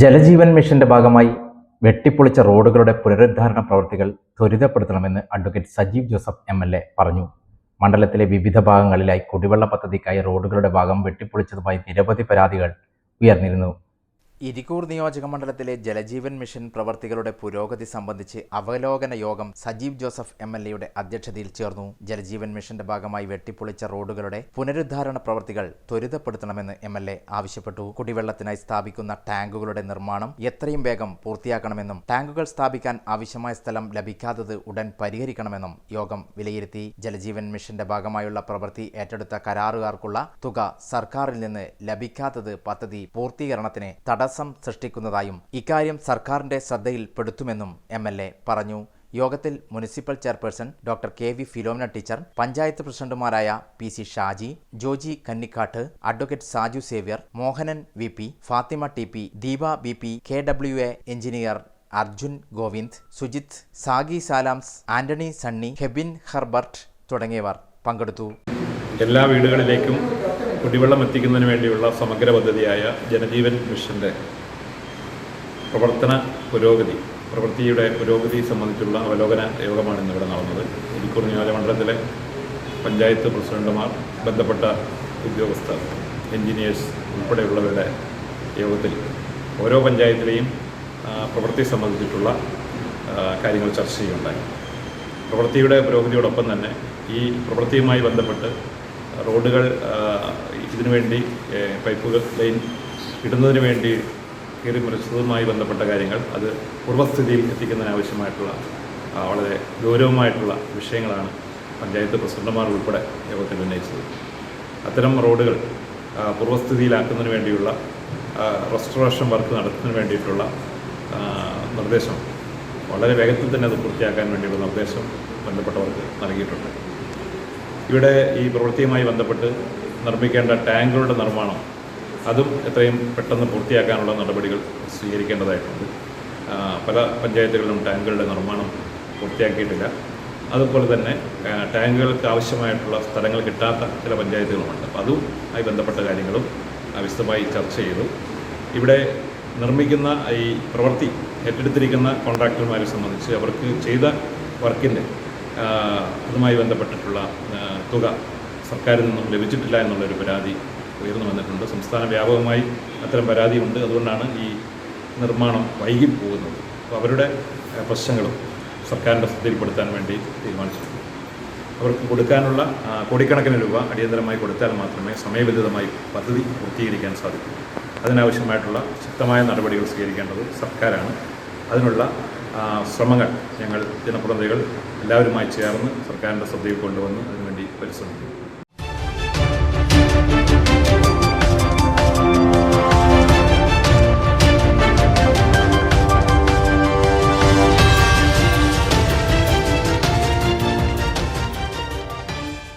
ജലജീവൻ മിഷന്റെ ഭാഗമായി വെട്ടിപ്പൊളിച്ച റോഡുകളുടെ പുനരുദ്ധാരണ പ്രവൃത്തികൾ ത്വരിതപ്പെടുത്തണമെന്ന് advocate Sajeev Joseph M L A പറഞ്ഞു. മണ്ഡലത്തിലെ വിവിധ ഭാഗങ്ങളിലായി കുടിവെള്ള പദ്ധതിക്കായി റോഡുകളുടെ ഭാഗം വെട്ടിപ്പൊളിച്ചതുമായി നിരവധി പരാതികൾ ഉയർന്നിരുന്നു. ഇരിക്കൂർ നിയോജക മണ്ഡലത്തിലെ ജലജീവൻ മിഷൻ പ്രവർത്തികളുടെ പുരോഗതി സംബന്ധിച്ച് അവലോകന യോഗം സജീവ് ജോസഫ് എം എൽ എയുടെ അധ്യക്ഷതയിൽ ചേർന്നു. ജലജീവൻ മിഷന്റെ ഭാഗമായി വെട്ടിപ്പൊളിച്ച റോഡുകളുടെ പുനരുദ്ധാരണ പ്രവർത്തികൾ ത്വരിതപ്പെടുത്തണമെന്ന് എം എൽ എ ആവശ്യപ്പെട്ടു. കുടിവെള്ളത്തിനായി സ്ഥാപിക്കുന്ന ടാങ്കുകളുടെ നിർമ്മാണം എത്രയും വേഗം പൂർത്തിയാക്കണമെന്നും ടാങ്കുകൾ സ്ഥാപിക്കാൻ ആവശ്യമായ സ്ഥലം ലഭിക്കാത്തത് ഉടൻ പരിഹരിക്കണമെന്നും യോഗം വിലയിരുത്തി. ജലജീവൻ മിഷന്റെ ഭാഗമായുള്ള പ്രവൃത്തി ഏറ്റെടുത്ത കരാറുകാർക്കുള്ള തുക സർക്കാരിൽ നിന്ന് ലഭിക്കാത്തത് പദ്ധതി പൂർത്തീകരണത്തിന് തടസ്സം സൃഷ്ടിക്കുന്നതായും ഇക്കാര്യം സർക്കാരിന്റെ ശ്രദ്ധയിൽപ്പെടുത്തുമെന്നും എ പറഞ്ഞു. യോഗത്തിൽ municipal chairperson doctor K. V. Philomina teacher panchayat പ്രസിഡന്റുമാരായ P. C. Shaji Joji Kannikkattu advocate Saju Xavier Mohanan V. P. Fathima T. P. Deepa B P. K. W. A. Engineer Arjun Govind Sujith Sagi സാലാംസ് Antony Sunny Hebin Herbert തുടങ്ങിയവർ പങ്കെടുത്തു. എല്ലാ വീടുകളിലേക്കും കുടിവെള്ളം എത്തിക്കുന്നതിന് വേണ്ടിയുള്ള സമഗ്ര പദ്ധതിയായ ജനജീവൻ മിഷന്റെ പ്രവർത്തന പുരോഗതി പ്രവൃത്തിയുടെ പുരോഗതി സംബന്ധിച്ചുള്ള അവലോകന യോഗമാണ് ഇന്നിവിടെ നടന്നത്. ഇരിക്കൂർ നിയോജകമണ്ഡലത്തിലെ പഞ്ചായത്ത് പ്രസിഡന്റുമാർ ബന്ധപ്പെട്ട ഉദ്യോഗസ്ഥർ എൻജിനീയേഴ്സ് ഉൾപ്പെടെയുള്ളവരുടെ യോഗത്തിൽ ഓരോ പഞ്ചായത്തിലെയും പ്രവൃത്തി സംബന്ധിച്ചിട്ടുള്ള കാര്യങ്ങൾ ചർച്ച ചെയ്യുകയുണ്ടായി. പ്രവൃത്തിയുടെ പുരോഗതിയോടൊപ്പം തന്നെ ഈ പ്രവൃത്തിയുമായി ബന്ധപ്പെട്ട് റോഡുകൾ ഇതിനു വേണ്ടി പൈപ്പ് ലൈൻ ഇടുന്നതിന് വേണ്ടി കയറി മുറിച്ചതുമായി ബന്ധപ്പെട്ട കാര്യങ്ങൾ അത് പൂർവസ്ഥിതിയിൽ എത്തിക്കുന്നതിനാവശ്യമായിട്ടുള്ള വളരെ ഗൗരവമായിട്ടുള്ള വിഷയങ്ങളാണ് പഞ്ചായത്ത് പ്രസിഡന്റുമാർ ഉൾപ്പെടെ യോഗത്തിൽ ഉന്നയിച്ചത്. അത്തരം റോഡുകൾ പൂർവസ്ഥിതിയിലാക്കുന്നതിന് വേണ്ടിയുള്ള റെസ്റ്റോറേഷൻ വർക്ക് നടത്തുന്നതിന് വേണ്ടിയിട്ടുള്ള നിർദ്ദേശം വളരെ വേഗത്തിൽ തന്നെ അത് പൂർത്തിയാക്കാൻ വേണ്ടിയുള്ള നിർദ്ദേശം ബന്ധപ്പെട്ടവർക്ക് നൽകിയിട്ടുണ്ട്. ഇവിടെ ഈ പ്രവൃത്തിയുമായി ബന്ധപ്പെട്ട് നിർമ്മിക്കേണ്ട ടാങ്കുകളുടെ നിർമ്മാണം അതും എത്രയും പെട്ടെന്ന് പൂർത്തിയാക്കാനുള്ള നടപടികൾ സ്വീകരിക്കേണ്ടതായിട്ടുണ്ട്. പല പഞ്ചായത്തുകളിലും ടാങ്കുകളുടെ നിർമ്മാണം പൂർത്തിയാക്കിയിട്ടില്ല. അതുപോലെ തന്നെ ടാങ്കുകൾക്ക് ആവശ്യമായിട്ടുള്ള സ്ഥലങ്ങൾ കിട്ടാത്ത ചില പഞ്ചായത്തുകളുമുണ്ട്. അപ്പോൾ അതുമായി ബന്ധപ്പെട്ട കാര്യങ്ങളും വിശദമായി ചർച്ച ചെയ്തു. ഇവിടെ നിർമ്മിക്കുന്ന ഈ പ്രവൃത്തി ഏറ്റെടുത്തിരിക്കുന്ന കോൺട്രാക്ടർമാരെ സംബന്ധിച്ച് അവർക്ക് ചെയ്ത വർക്കിന്റെ അതുമായി ബന്ധപ്പെട്ടിട്ടുള്ള തുക സർക്കാരിൽ നിന്നും ലഭിച്ചിട്ടില്ല എന്നുള്ളൊരു പരാതി ഉയർന്നു വന്നിട്ടുണ്ട്. സംസ്ഥാന വ്യാപകമായി അത്തരം പരാതിയുണ്ട്. അതുകൊണ്ടാണ് ഈ നിർമ്മാണം വൈകി പോകുന്നത് അപ്പോൾ അവരുടെ പ്രശ്നങ്ങളും സർക്കാരിന്റെ ശ്രദ്ധയിൽപ്പെടുത്താൻ വേണ്ടി തീരുമാനിച്ചിട്ടുണ്ട്. അവർക്ക് കൊടുക്കാനുള്ള കോടിക്കണക്കിന് രൂപ അടിയന്തരമായി കൊടുത്താൽ മാത്രമേ സമയബന്ധിതമായി പദ്ധതി പൂർത്തീകരിക്കാൻ സാധിക്കൂ. അതിനാവശ്യമായിട്ടുള്ള ശക്തമായ നടപടികൾ സ്വീകരിക്കേണ്ടത് സർക്കാരാണ്. അതിനുള്ള ശ്രമങ്ങൾ ഞങ്ങൾ ജനപ്രതിനിധികൾ എല്ലാവരുമായി ചേർന്ന് സർക്കാരിന്റെ ശ്രദ്ധയിൽ കൊണ്ടുവന്ന് അതിനുവേണ്ടി പരിശ്രമിക്കും